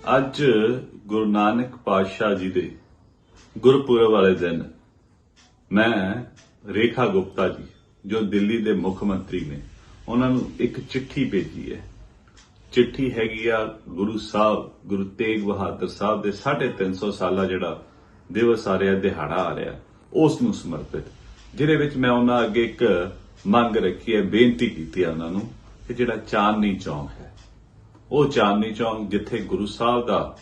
ਅੱਜ ਗੁਰੂ ਨਾਨਕ ਪਾਤਸ਼ਾਹ ਜੀ ਦੇ ਗੁਰਪੁਰਬ ਵਾਲੇ ਦਿਨ ਮੈਂ ਰੇਖਾ ਗੁਪਤਾ ਜੀ, ਜੋ ਦਿੱਲੀ ਦੇ ਮੁੱਖ ਮੰਤਰੀ ਨੇ, ਉਹਨਾਂ ਨੂੰ ਇੱਕ ਚਿੱਠੀ ਭੇਜੀ ਹੈ। ਚਿੱਠੀ ਹੈਗੀ ਆ ਗੁਰੂ ਸਾਹਿਬ, ਗੁਰੂ ਤੇਗ ਬਹਾਦਰ ਸਾਹਿਬ ਦੇ 350 ਸਾਲਾ ਜਿਹੜਾ ਦਿਵਸ ਆ ਰਿਹਾ, ਦਿਹਾੜਾ ਆ ਰਿਹਾ, ਉਸ ਨੂੰ ਸਮਰਪਿਤ। ਜਿਹਦੇ ਵਿੱਚ ਮੈਂ ਉਹਨਾਂ ਅੱਗੇ ਇੱਕ ਮੰਗ ਰੱਖੀ ਹੈ, ਬੇਨਤੀ ਕੀਤੀ ਹੈ ਉਹਨਾਂ ਨੂੰ ਕਿ ਜਿਹੜਾ ਚਾਂਦਨੀ ਚੌਂਕ ਹੈ ਉਹ ਚਾਂਦਨੀ ਚੌਂਕ ਜਿੱਥੇ ਗੁਰੂ ਸਾਹਿਬ ਦਾ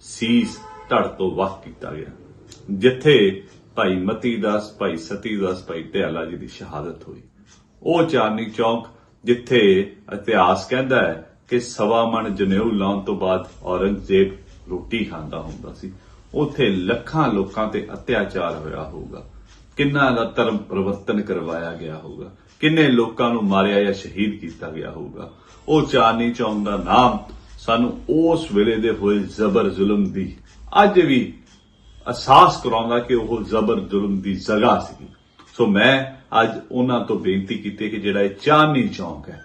ਸੀਸ ਧੜ ਤੋਂ ਵੱਖ ਕੀਤਾ ਗਿਆ, ਜਿੱਥੇ ਭਾਈ ਮਤੀ ਦਾਸ, ਭਾਈ ਸਤੀ ਦਾਸ, ਭਾਈ ਦਿਆਲਾ ਜੀ ਦੀ ਸ਼ਹਾਦਤ ਹੋਈ। ਉਹ ਚਾਂਦਨੀ ਚੌਂਕ ਜਿੱਥੇ ਇਤਿਹਾਸ ਕਹਿੰਦਾ ਹੈ ਕਿ ਸਵਾ ਮਣ ਜਨੇਊ ਲਾਉਣ ਤੋਂ ਬਾਅਦ ਔਰੰਗਜ਼ੇਬ ਰੋਟੀ ਖਾਂਦਾ ਹੁੰਦਾ ਸੀ। ਉੱਥੇ ਲੱਖਾਂ ਲੋਕਾਂ ਤੇ ਅਤਿਆਚਾਰ ਹੋਇਆ ਹੋਊਗਾ। ਕਿੰਨਾ ਦਾ ਧਰਮ ਪਰਿਵਰਤਨ ਕਰਵਾਇਆ ਗਿਆ ਹੋਊਗਾ। ਕਿੰਨੇ ਲੋਕਾਂ ਨੂੰ ਮਾਰਿਆ ਜਾਂ ਸ਼ਹੀਦ ਕੀਤਾ ਗਿਆ ਹੋਊਗਾ? ਉਹ ਚਾਰਨੀ ਚੌਂਕ ਦਾ ਨਾਮ ਸਾਨੂੰ ਉਸ ਵੇਲੇ ਦੇ ਹੋਏ ਜ਼ਬਰ ਜ਼ੁਲਮ ਦੀ ਅੱਜ ਵੀ ਅਹਿਸਾਸ ਕਰਾਉਂਦਾ ਕਿ ਉਹ ਜ਼ਬਰ ਜ਼ੁਲਮ ਦੀ ਜਗ੍ਹਾ ਸੀ ਸੋ ਮੈਂ ਅੱਜ ਉਹਨਾਂ ਤੋਂ ਬੇਨਤੀ ਕੀਤੀ ਕਿ ਜਿਹੜਾ ਇਹ ਚਾਰਨੀ ਚੌਂਕ ਹੈ,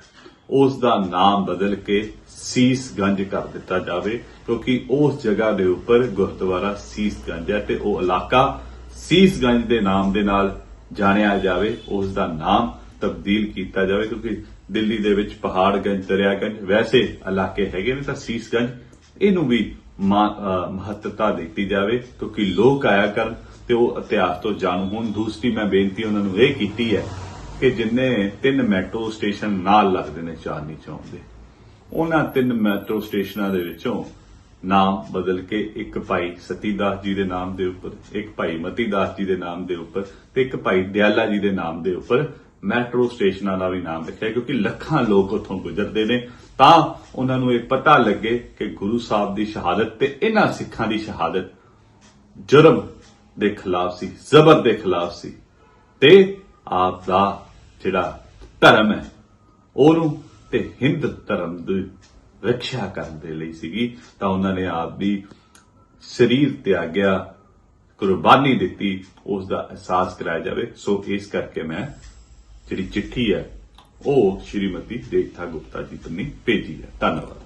ਉਸ ਦਾ ਨਾਮ ਬਦਲ ਕੇ ਸੀਸਗੰਜ ਕਰ ਦਿੱਤਾ ਜਾਵੇ, ਕਿਉਂਕਿ ਉਸ ਜਗ੍ਹਾ ਦੇ ਉੱਪਰ ਗੁਰਦੁਆਰਾ ਸੀਸਗੰਜ ਹੈ ਤੇ ਉਹ ਇਲਾਕਾ ਸੀਸਗੰਜ ਦੇ ਨਾਮ ਦੇ ਨਾਲ ਜਾਣਿਆ ਜਾਵੇ, ਉਸ ਦਾ ਨਾਮ ਤਬਦੀਲ ਕੀਤਾ ਜਾਵੇ, ਕਿਉਂਕਿ ਦਿੱਲੀ ਦੇ ਵਿੱਚ ਪਹਾੜਗੰਜ, ਦਰਿਆਗੰਜ ਵੈਸੇ ਇਲਾਕੇ ਹੈਗੇ ਨੇ, ਤਾਂ ਸੀਸਗੰਜ ਇਹਨੂੰ ਵੀ ਮਹੱਤਤਾ ਦਿੱਤੀ ਜਾਵੇ, ਕਿਉਂਕਿ ਲੋਕ ਆਇਆ ਕਰਨ ਤੇ ਉਹ ਇਤਿਹਾਸ ਤੋਂ ਜਾਣੂ ਹੋਣ। ਦੂਸਰੀ ਮੈਂ ਬੇਨਤੀ ਉਹਨਾਂ ਨੂੰ ਇਹ ਕੀਤੀ ਹੈ ਕਿ ਜਿੰਨੇ ਤਿੰਨ ਮੈਟਰੋ ਸਟੇਸ਼ਨ ਨਾਲ ਲੱਗਦੇ ਨੇ ਚਾਂਦਨੀ ਚੌਂਕ ਦੇ, ਉਹਨਾਂ ਤਿੰਨ ਮੈਟਰੋ ਸਟੇਸ਼ਨਾਂ ਦੇ ਵਿੱਚੋਂ ਨਾਮ ਬਦਲ ਕੇ ਇੱਕ ਭਾਈ ਸਤੀਦਾਸ ਜੀ ਦੇ ਨਾਮ ਦੇ ਉੱਪਰ, ਇੱਕ ਭਾਈ ਮਤੀਦਾਸ ਜੀ ਦੇ ਨਾਮ ਦੇ ਉੱਪਰ ਤੇ ਇੱਕ ਭਾਈ ਦਿਆਲਾ ਜੀ ਦੇ ਨਾਮ ਦੇ ਉੱਪਰ ਮੈਟਰੋ ਸਟੇਸ਼ਨਾਂ ਦਾ ਵੀ ਨਾਮ ਰੱਖਿਆ, ਕਿਉਂਕਿ ਲੱਖਾਂ ਲੋਕ ਉੱਥੋਂ ਗੁਜ਼ਰਦੇ ਨੇ। ਤਾਂ ਉਹਨਾਂ ਨੂੰ ਇਹ ਪਤਾ ਲੱਗੇ ਕਿ ਗੁਰੂ ਸਾਹਿਬ ਦੀ ਸ਼ਹਾਦਤ ਤੇ ਇਹਨਾਂ ਸਿੱਖਾਂ ਦੀ ਸ਼ਹਾਦਤ ਜੁਰਮ ਦੇ ਖਿਲਾਫ ਸੀ, ਜ਼ਬਰ ਦੇ ਖਿਲਾਫ ਸੀ। ਤੇ ਆਪ ਦਾ ਜਿਹੜਾ ਧਰਮ ਹੈ, ਉਹਨੂੰ ਤੇ ਹਿੰਦ ਧਰਮ ਦੀ ਰੱਖਿਆ ਕਰਨ ਦੇ ਲਈ ਸੀਗੀ। ਤਾਂ ਉਹਨਾਂ ਨੇ ਆਪ ਦੀ ਸਰੀਰ ਤਿਆਗਿਆ, ਕੁਰਬਾਨੀ ਦਿੱਤੀ, ਉਸ ਦਾ ਅਹਿਸਾਸ ਕਰਾਇਆ ਜਾਵੇ। ਸੋ ਇਸ ਕਰਕੇ ਮੈਂ ਜਿਹੜੀ ਚਿੱਠੀ ਹੈ ਉਹ ਸ਼੍ਰੀਮਤੀ ਰੇਖਾ ਗੁਪਤਾ ਜੀ ਤੋਂ ਭੇਜੀ ਹੈ। ਧੰਨਵਾਦ।